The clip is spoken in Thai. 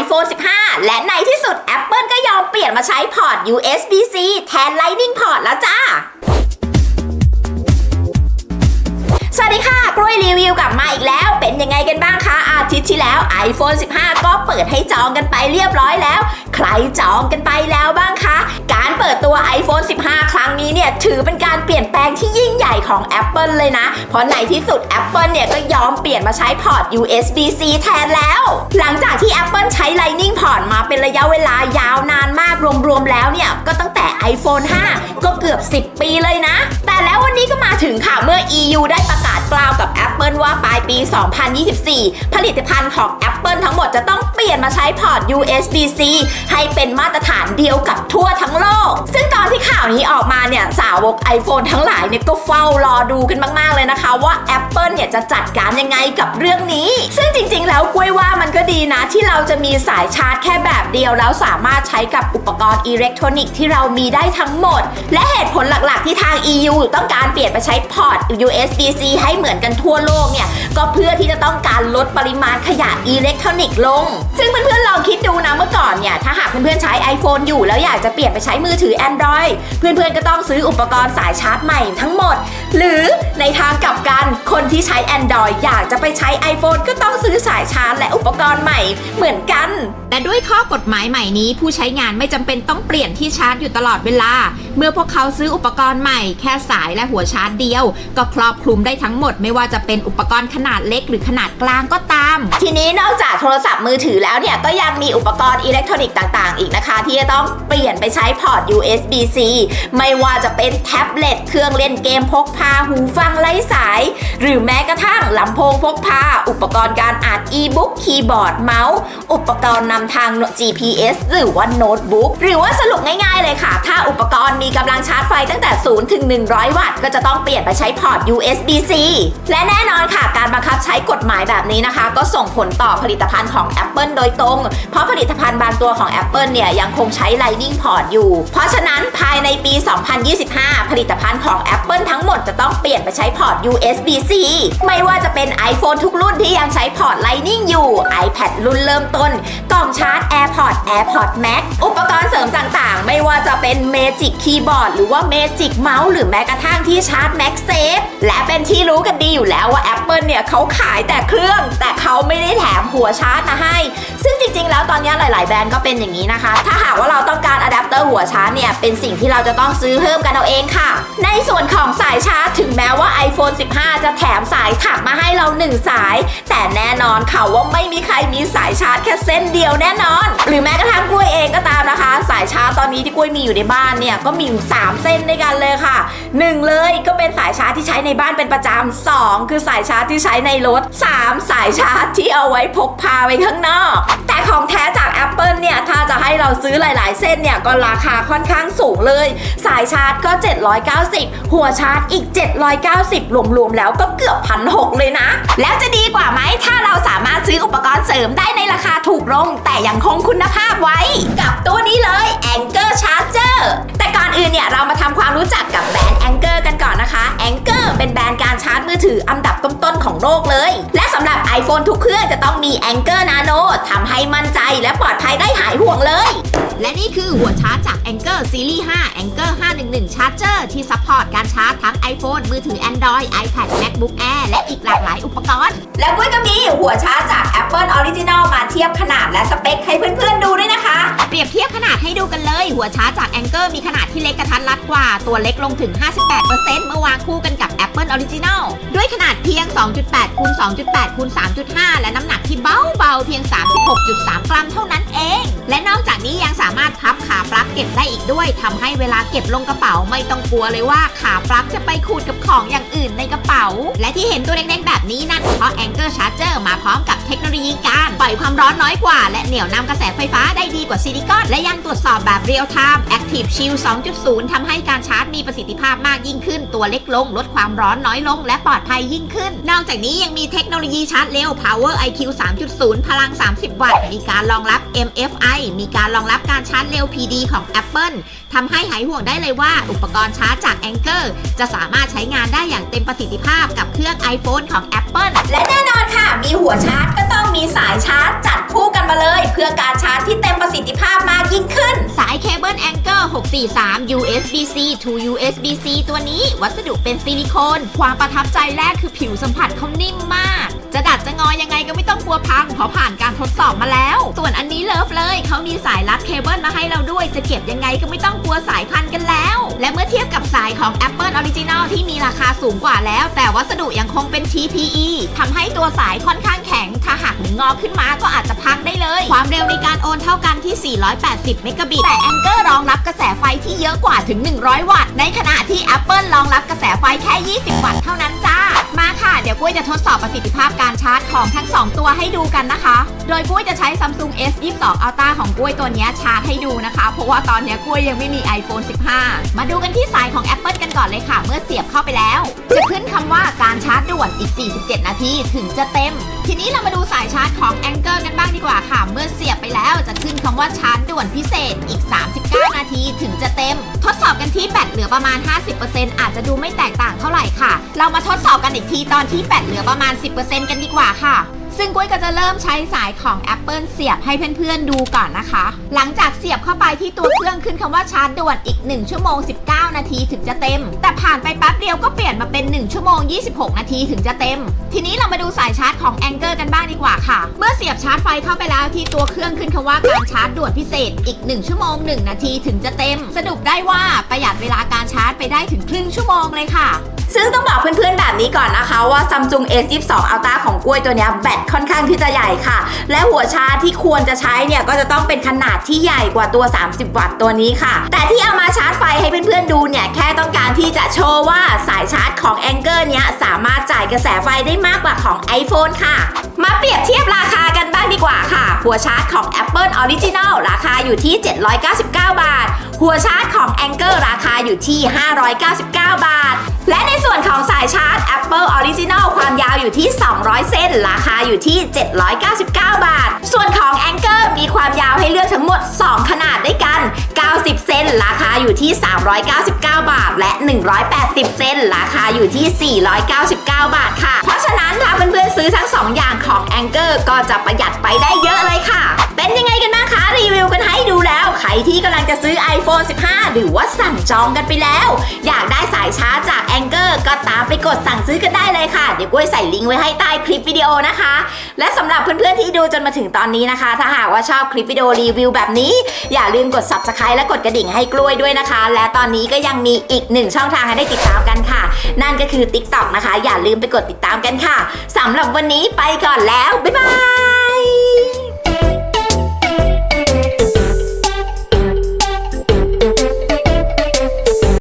iPhone 15 และในที่สุด Apple ก็ยอมเปลี่ยนมาใช้พอร์ต USB-C แทน Lightning Port แล้วจ้า สวัสดีค่ะกล้วยรีวิวกลับมาอีกแล้ว เป็นยังไงกันบ้างคะ อาทิตย์ที่แล้ว iPhone 15 ก็เปิดให้จองกันไปเรียบร้อยแล้ว ใครจองกันไปแล้วบ้างคะ การเปิดตัว iPhone 15 ครั้งนี้เนี่ย ถือเป็นการเปลี่ยนแปลงที่ยิ่งใหญ่ของ Apple เลยนะ เพราะในที่สุด Apple เนี่ยก็ยอมเปลี่ยนมาใช้พอร์ต USB-C แทนแล้ว หลังจากที่ Apple ใช้ Lightning Port มาเป็นระยะเวลายาวนานมากรวมๆแล้วเนี่ยก็ตั้งแต่ iPhone 5 ก็เกือบ 10 ปีเลยนะ แต่แล้ววันนี้ก็มาถึงค่ะเมื่อ EU ได้ประกาศ กล่าวกับ Apple ว่าปลายปี 2024 ผลิตภัณฑ์ของ Apple ทั้งหมดจะต้องเปลี่ยนมาใช้พอร์ต USB-C ให้เป็นมาตรฐานเดียวกับทั่วทั้งโลก ซึ่งตอนที่ข่าวนี้ออกมาเนี่ยสาวก iPhone ทั้งหลายเนี่ยก็เฝ้ารอดูกันมาก ๆ เลยนะคะ ว่า Apple เนี่ยจะจัดการยังไงกับเรื่องนี้ ซึ่งจริง ๆ แล้วกล้วยว่ามันก็ดีนะที่เราจะมีสายชาร์จแค่แบบเดียว แล้วสามารถใช้กับอุปกรณ์อิเล็กทรอนิกส์ที่เรามีได้ทั้งหมด และเหตุผลหลัก ๆ ที่ทาง EU ต้องการเปลี่ยนไปใช้พอร์ต USB-C ให้เหมือนกันทั่วโลกเนี่ย ก็เพื่อที่จะต้องการลดปริมาณขยะอิเล็กทรอนิกส์ลง ซึ่งเพื่อนๆลองคิดดูนะเมื่อก่อนเนี่ย ถ้าหากเพื่อนๆใช้ iPhone อยู่แล้วอยากจะเปลี่ยนไปใช้มือถือ Android เพื่อนๆก็ต้องซื้ออุปกรณ์สายชาร์จใหม่ทั้งหมด หรือในทางกลับกันคนที่ใช้ Android อยากจะไปใช้ iPhone ก็ต้องซื้อสายชาร์จและอุปกรณ์ใหม่เหมือนกัน แต่ด้วยข้อกฎหมายใหม่นี้ผู้ใช้งานไม่จำเป็นต้องเปลี่ยนที่ชาร์จอยู่ตลอดเวลา เมื่อพวกเขาซื้ออุปกรณ์ใหม่ แค่สายและหัวชาร์จเดียว ก็ครอบคลุมได้ทั้งหมดไม่ว่าจะเป็นอุปกรณ์ขนาดเล็กหรือขนาดกลางก็ตาม ทีนี้นอกจากโทรศัพท์มือถือแล้วเนี่ยก็ยังมีอุปกรณ์อิเล็กทรอนิกส์ต่างๆ อีกนะคะ ที่จะต้องเปลี่ยนไปใช้พอร์ต USB-C ไม่ว่าจะเป็นแท็บเล็ตเครื่องเล่นเกมพกพาหูฟังไร้สาย หรือแม้กระทั่งลำโพงพกพา อุปกรณ์การอ่านอีบุ๊กคีย์บอร์ดเมาส์อุปกรณ์นำทาง GPS หรือว่าโน้ตบุ๊กหรือว่าสรุปง่ายๆเลยค่ะ ถ้าอุปกรณ์มีกำลังชาร์จไฟตั้งแต่ 0 ถึง 100 วัตต์ ก็จะต้องเปลี่ยนไปใช้พอร์ต USB-C และแน่นอนค่ะ การบังคับใช้กฎหมายแบบนี้นะคะ ก็ส่งผลต่อผลิตภัณฑ์ของ Apple โดยตรง เพราะผลิตภัณฑ์บางตัวของ Apple เนี่ยยังคงใช้ Lightning Port อยู่ เพราะฉะนั้นภายในปี 2020 5 ผลิตภัณฑ์ของ Apple ทั้งหมดจะต้องเปลี่ยนไปใช้พอร์ต USB-C ไม่ว่าจะเป็น iPhone ทุกรุ่นที่ยังใช้พอร์ต Lightning อยู่ iPad รุ่นเริ่มต้น กล่องชาร์จ AirPods AirPods Max อุปกรณ์เสริมต่างๆ ไม่ว่าจะเป็น Magic Keyboard หรือว่า Magic Mouse หรือแม้กระทั่งที่ชาร์จ MagSafe และเป็นที่รู้กันดีอยู่แล้วว่า Apple เนี่ยเขาขายแต่เครื่อง แต่เขาไม่ได้แถมหัวชาร์จมาให้ ซึ่งจริงๆ แล้วตอนนี้หลาย ๆ แบรนด์ก็เป็นอย่างนี้นะคะ ถ้าหากว่าเราต้องการอะแดปเตอร์หัวชาร์จเนี่ยเป็นสิ่งที่เราจะต้องซื้อเพิ่มกันเอาเองค่ะ ในส่วนของสายชาร์จถึงแม้ว่า iPhone 15 จะแถมสายถักมาให้เรา1สาย แต่แน่นอนค่ะว่าไม่มีใครมีสายชาร์จแค่เส้นเดียวแน่นอน หรือแม้กระทั่งายชาร์จตอนนี้ที่กล้วยมีอยู่ในบ้านเนี่ยก็มีอยู่3เส้นด้วยกันเลยค่ะ1เลยก็เป็นสายชาร์จที่ใช้ในบ้านเป็นประจำสองคือสายชาร์จที่ใช้ในรถ3สายชาร์จที่เอาไว้พกพาไว้ข้างนอก แต่ของแท้จาก Apple เนี่ยถ้าจะให้เราซื้อหลาย ๆ เส้นเนี่ยก็ราคาค่อนข้างสูงเลย สายชาร์จก็ 790 หัวชาร์จอีก 790 รวม ๆ แล้วก็เกือบพันหเลยนะ แล้วจะดีกว่าไหมถ้าเราสามารถซื้ออุปกรณ์เสริมได้ในราคาถูกลง แต่ยังคงคุณภาพไว้ กับตัวนี้เลย Anchor Charger แต่ก่อนอื่นเนี่ยเรามาทำความรู้จักกับแบรนด์ Anchor กันก่อนนะคะ Anchor เป็นแบรนด์การชาร์จมือถืออันดับต้ นๆของโลกเลย และสำหรับ iPhone ทุกเครื่องจะต้องมี Anchor Nano ทำให้มั่นใจและปลอดภัยได้หายห่วงเลย และนี่คือหัวชาร์จจาก Anchor Series 5 Anchor 511 Charger ที่ซัพพอร์ตการชาร์จทั้ง iPhone มือถือ Android iPad MacBook Air และอีกหลากหลายอุปกรณ์ แล้วกุ้ยก็มีหัวชาร์จจาก Apple Original มาเทียบขนาดและสเปคให้เพื่อนๆดูด้วยนะคะ เปรียบเทียบขนาดให้ดูกันเลย หัวชาร์จจาก Anchor มีขนาดที่เล็กกระทัดรัดกว่า ตัวเล็กลงถึง 58%เมื่อวางคู่กันกับ Apple Original ด้วยขนาดเพียง2.8คูณ2.8คูณ3.5 และน้ำหนักที่เบาๆ เพียง 36.3 กรัมเท่านั้นเอง และนอกจากนี้ยังสามารถพับขาปลั๊กเก็บได้อีกด้วยทำให้เวลาเก็บลงกระเป๋าไม่ต้องกลัวเลยว่าขาปลั๊กจะไปขูดกับของอย่างอื่นในกระเป๋า และที่เห็นตัวเล็กๆแบบนี้นั่นเพราะ Anchor Charger มาพร้อมกับเทคโนโลยีการปล่อยความร้อนน้อยกว่า และเหนี่ยวนำกระแสไฟฟ้าได้ดีกว่าซิลิคอนและยังตรวจสอบแบบ Real Time Active Shield 2.0 ทำให้การชาร์จมีประสิทธิภาพมากยิ่งขึ้น ตัวเล็กลง ลดความร้อนน้อยลง และปลอดภัยยิ่งขึ้นนอกจากนี้ยังมีเทคโนโลยีชาร์จเร็ว Power IQ 3.0 พลัง 30 วัตต์ มีการรองรับ MFI มีการรองรับการชาร์จเร็ว PD ของ Apple ทำให้หายห่วงได้เลยว่า อุปกรณ์ชาร์จจาก Anchor จะสามารถใช้งานได้อย่างเต็มประสิทธิภาพกับเครื่อง iPhone ของ Apple และแน่นอนค่ะ มีหัวชาร์จก็ต้องมีสายชาร์จจัดคู่กันมาเลย เพื่อการสิทธิภาพมากยิ่งขึ้น สายเคเบิลแองเกอร์ 643 USB-C to USB-C ตัวนี้วัสดุเป็นซิลิโคน ความประทับใจแรกคือผิวสัมผัสเขานิ่มมาก จะดัดจะงอยังไงก็ไม่ต้องกลัวพัง เพราะผ่านการทดสอบมาแล้ว ส่วนอันนี้เลิฟเลย เขามีสายรัดเคเบิลมาให้เราด้วย จะเก็บยังไงก็ไม่ต้องกลัวสายพันกันแล้ว และเมื่อเทียบกับสายของ Apple Original ที่มีราคาสูงกว่าแล้ว แต่วัสดุยังคงเป็น TPE ทำให้ตัวสายค่อนข้างแข็ง ถ้าหักหรืองอขึ้นมาก็อาจจะพังได้เลย ความเร็วในการโอนเท่ากันที่ 480 เมกะบิต แต่ Anchor รองรับกระแส เยอะกว่าถึง 100 วัตต์ ในขณะที่ Apple รองรับกระแสไฟแค่ 20 วัตต์เท่านั้นจ้า มา ค่ะ เดี๋ยวกุ้ยจะทดสอบประสิทธิภาพการชาร์จของทั้ง 2 ตัวให้ดูกันนะคะ โดยกุ้ยจะใช้ Samsung S22 Ultra ของกุ้ยตัวนี้ชาร์จให้ดูนะคะ เพราะว่าตอนนี้ยกุ้ยยังไม่มี iPhone 15 มาดูกันที่สายของ Apple กันก่อนเลยค่ะ เมื่อเสียบเข้าไปแล้ว จะขึ้นคำว่าการชาร์จด่วนอีก 47 นาทีถึงจะเต็ม ทีนี้เรามาดูสายชาร์จของ Anchor กันบ้างดีกว่าค่ะ เมื่อเสียบไปแล้วจะขึ้นคำว่าชาร์จด่วนพิเศษอีก 39 นาทีถึงจะเต็ม ทดสอบกันที่แบตเหลือประมาณ 50%อาจจะดูไม่แตกต่างเท่าไหร่ค่ะ เรามาทดสอบกันอีกทีตอนที่แบตเหลือประมาณ 10%กันดีกว่าค่ะ ซึ่งกุ้ยก็จะเริ่มใช้สายของ Apple เสียบให้เพื่อนๆดูก่อนนะคะ หลังจากเสียบเข้าไปที่ตัวเครื่องขึ้นคำว่าชาร์จด่วนอีก 1 ชั่วโมง 19 นาทีถึงจะเต็ม แต่ผ่านไปแป๊บเดียวก็เปลี่ยนมาเป็น 1 ชั่วโมง 26 นาทีถึงจะเต็ม ทีนี้เรามาดูสายชาร์จของ Anchor กันบ้างดีกว่าค่ะ เมื่อเสียบชาร์จไฟเข้าไปแล้วที่ตัวเครื่องขึ้นคำว่าการชาร์จด่วนพิเศษอีก 1 ชั่วโมง 1 นาทีถึงจะเต็ม สรุปได้ว่าประหยัดเวลาการชาร์จไปได้ถึงครึ่งชั่วโมงเลยค่ะ ซึ่งต้องบอกเพื่อนๆแบบนี้ก่อนนะคะว่า Samsung S22 Ultra ของกล้วยตัวนี้แบตค่อนข้างที่จะใหญ่ค่ะ และหัวชาร์จที่ควรจะใช้เนี่ยก็จะต้องเป็นขนาดที่ใหญ่กว่าตัว 30 วัตต์ตัวนี้ค่ะ แต่ที่เอามาชาร์จไฟให้เพื่อนๆดูเนี่ย แค่ต้องการที่จะโชว์ว่าสายชาร์จของ Anchor เนี้ยสามารถจ่ายกระแสไฟได้มากกว่าของ iPhone ค่ะ มาเปรียบเทียบราคากันบ้างดีกว่าค่ะ หัวชาร์จของ Apple Original ราคาอยู่ที่ 799 บาท หัวชาร์จของ Anchor ราคาอยู่ที่ 599 บาท และในส่วนของสายชาร์จ Apple Original ความยาวอยู่ที่ 200 เส้น ราคาอยู่ที่ 799 บาท ส่วนของ Anchor มีความยาวให้เลือกทั้งหมด 2 ขนาดด้วยกัน 90เซนราคาอยู่ที่ 399บาท และ 180 เซนราคาอยู่ที่ 499 บาทค่ะ เพราะฉะนั้นถ้าเพื่อนๆซื้อทั้ง 2 อย่างของ Anchor ก็จะประหยัดไปได้เยอะเลยค่ะ เป็นยังไงกันบ้างคะรีวิวกันให้ดูแล้ว ใครที่กำลังจะซื้อ iPhone 15 หรือว่าสั่งจองกันไปแล้ว อยากได้สายชาร์จจาก Anchor ก็ตามไปกดสั่งซื้อกันได้เลยค่ะ เดี๋ยวกุ้วยใส่ลิงก์ไว้ให้ใต้คลิปวิดีโอนะคะ และสำหรับเพื่อนๆที่ดูจนมาถึงตอนนี้นะคะ ถ้าหากว่าชอบคลิปวิดีโอรีวิวแบบนี้ อย่าลืมกด subscribe และกดกระดิ่งให้กล้วยด้วยนะคะ และตอนนี้ก็ยังมีอีกหนึ่งช่องทางให้ได้ติดตามกันค่ะ นั่นก็คือ TikTok นะคะ อย่าลืมไปกดติดตามกันค่ะสำหรับวันนี้ไปก่อนแล้ว บ๊ายบาย